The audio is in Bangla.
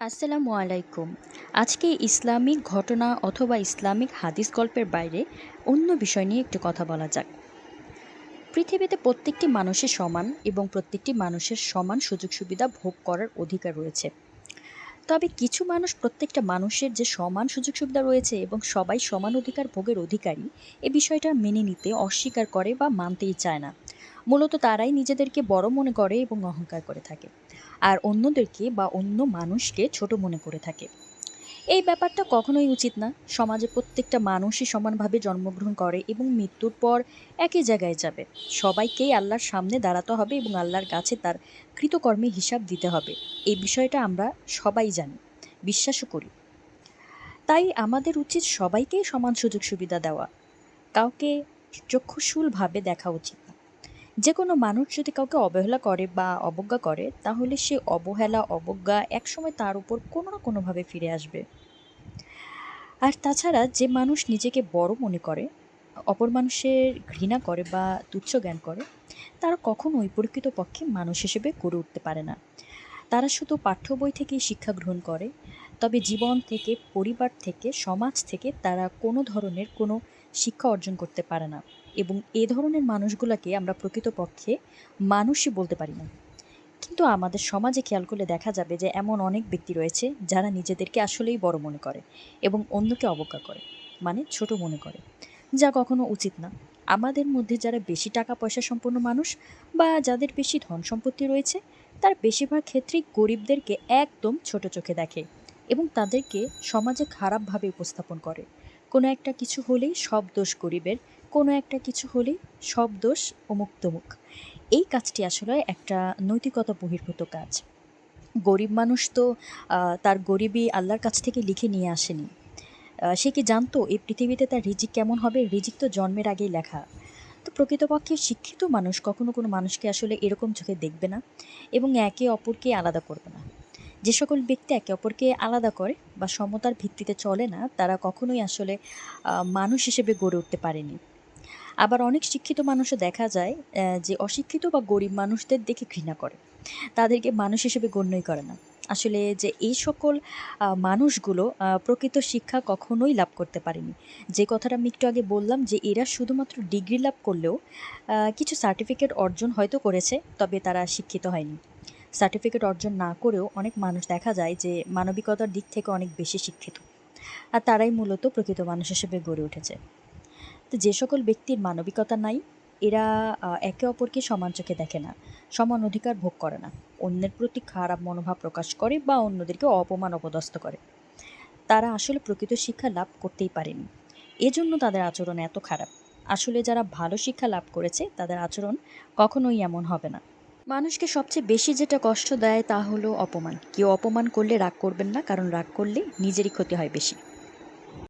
আসসালামু আলাইকুম। আজকে ইসলামিক ঘটনা অথবা ইসলামিক হাদিস গল্পের বাইরে অন্য বিষয় নিয়ে একটু কথা বলা যাক। পৃথিবীতে প্রত্যেকটি মানুষের সমান এবং প্রত্যেকটি মানুষের সমান সুযোগ সুবিধা ভোগ করার অধিকার রয়েছে। তবে কিছু মানুষ প্রত্যেকটা মানুষের যে সমান সুযোগ সুবিধা রয়েছে এবং সবাই সমান অধিকার ভোগের অধিকারী, এ বিষয়টা মেনে নিতে অস্বীকার করে বা মানতেই চায় না। মূলত তারাই নিজেদেরকে বড় মনে করে এবং অহংকার করে থাকে। আর অন্যদেরকে বা অন্য মানুষকে ছোট মনে করে থাকে। এই ব্যাপারটা কখনোই উচিত না। সমাজে প্রত্যেকটা মানুষই সমানভাবে জন্মগ্রহণ করে এবং মৃত্যুর পর একই জায়গায় যাবে। সবাইকেই আল্লাহর সামনে দাঁড়াতে হবে এবং আল্লাহর কাছে তার কৃতকর্মে হিসাব দিতে হবে। এই বিষয়টা আমরা সবাই জানি, বিশ্বাসও করি। তাই আমাদের উচিত সবাইকেই সমান সুযোগ সুবিধা দেওয়া। কাউকে চক্ষুশূলভাবে দেখা উচিত। যে কোনো মানুষ যদি কাউকে অবহেলা করে বা অবজ্ঞা করে, তাহলে সে অবহেলা, অবজ্ঞা একসময় তার উপর কোনো না কোনোভাবে ফিরে আসবে। আর তাছাড়া যে মানুষ নিজেকে বড় মনে করে, অপর মানুষের ঘৃণা করে বা তুচ্ছ জ্ঞান করে, তারা কখনোই প্রকৃতপক্ষে মানুষ হিসেবে গড়ে উঠতে পারে না। তারা শুধু পাঠ্য বই থেকেই শিক্ষা গ্রহণ করে, তবে জীবন থেকে, পরিবার থেকে, সমাজ থেকে তারা কোনো ধরনের কোনো শিক্ষা অর্জন করতে পারে না এবং এ ধরনের মানুষগুলোকে আমরা প্রকৃতপক্ষে মানুষই বলতে পারি না। কিন্তু আমাদের সমাজে খেয়াল করলে দেখা যাবে যে এমন অনেক ব্যক্তি রয়েছে যারা নিজেদেরকে আসলেই বড় মনে করে এবং অন্যকে অবজ্ঞা করে মানে ছোট মনে করে, যা কখনো উচিত না। আমাদের মধ্যে যারা বেশি টাকা পয়সা সম্পন্ন মানুষ বা যাদের বেশি ধন সম্পত্তি রয়েছে, তার বেশিরভাগ ক্ষেত্রেই গরিবদেরকে একদম ছোট চোখে দেখে এবং তাদেরকে সমাজে খারাপভাবে উপস্থাপন করে। কোনো একটা কিছু হলেই সব দোষ গরিবের, কোনো একটা কিছু হলেই সব দোষ অমুক তমুক এই কাজটি আসলে একটা নৈতিকতা বহির্ভূত কাজ। গরিব মানুষ তো তার গরিবই আল্লাহর কাছ থেকে লিখে নিয়ে আসেনি। সে কি জানতো এই পৃথিবীতে তার রিজিক কেমন হবে? রিজিক তো জন্মের আগেই লেখা। তো প্রকৃতপক্ষে শিক্ষিত মানুষ কখনো কোনো মানুষকে আসলে এরকম চোখে দেখবে না এবং একে অপরকে আলাদা করবে না। যে সকল ব্যক্তি একে অপরকে আলাদা করে বা সমতার ভিত্তিতে চলে না, তারা কখনোই আসলে মানুষ হিসেবে গড়ে উঠতে পারেনি। আবার অনেক শিক্ষিত মানুষও দেখা যায় যে অশিক্ষিত বা গরিব মানুষদের দেখে ঘৃণা করে। তাদেরকে মানুষ হিসেবে গণ্যই করে না। আসলে যে এই সকল মানুষগুলো প্রকৃত শিক্ষা কখনোই লাভ করতে পারেনি। যে কথাটা আমি একটু আগে বললাম যে এরা শুধুমাত্র ডিগ্রি লাভ করলেও কিছু সার্টিফিকেট অর্জন হয়তো করেছে, তবে তারা শিক্ষিত হয়নি। সার্টিফিকেট অর্জন না করেও অনেক মানুষ দেখা যায় যে মানবিকতার দিক থেকে অনেক বেশি শিক্ষিত। আর তারাই মূলত প্রকৃত মানুষ হিসেবে গড়ে উঠেছে। তো যে সকল ব্যক্তির মানবিকতা নাই, এরা একে অপরকে সমান চোখে দেখে না, সমান অধিকার ভোগ করে না। অন্যের প্রতি খারাপ মনোভাব প্রকাশ করে বা অন্যদেরকে অপমান অপদস্থ করে। তারা আসলে প্রকৃত শিক্ষা লাভ করতেই পারেনি। এজন্য তাদের আচরণ এত খারাপ। আসলে যারা ভালো শিক্ষা লাভ করেছে, তাদের আচরণ কখনোই এমন হবে না। মানুষকে সবচেয়ে বেশি যেটা কষ্ট দেয় তা হলো অপমান। কেউ অপমান করলে রাগ করবেন না, কারণ রাগ করলে নিজেরই ক্ষতি হয় বেশি।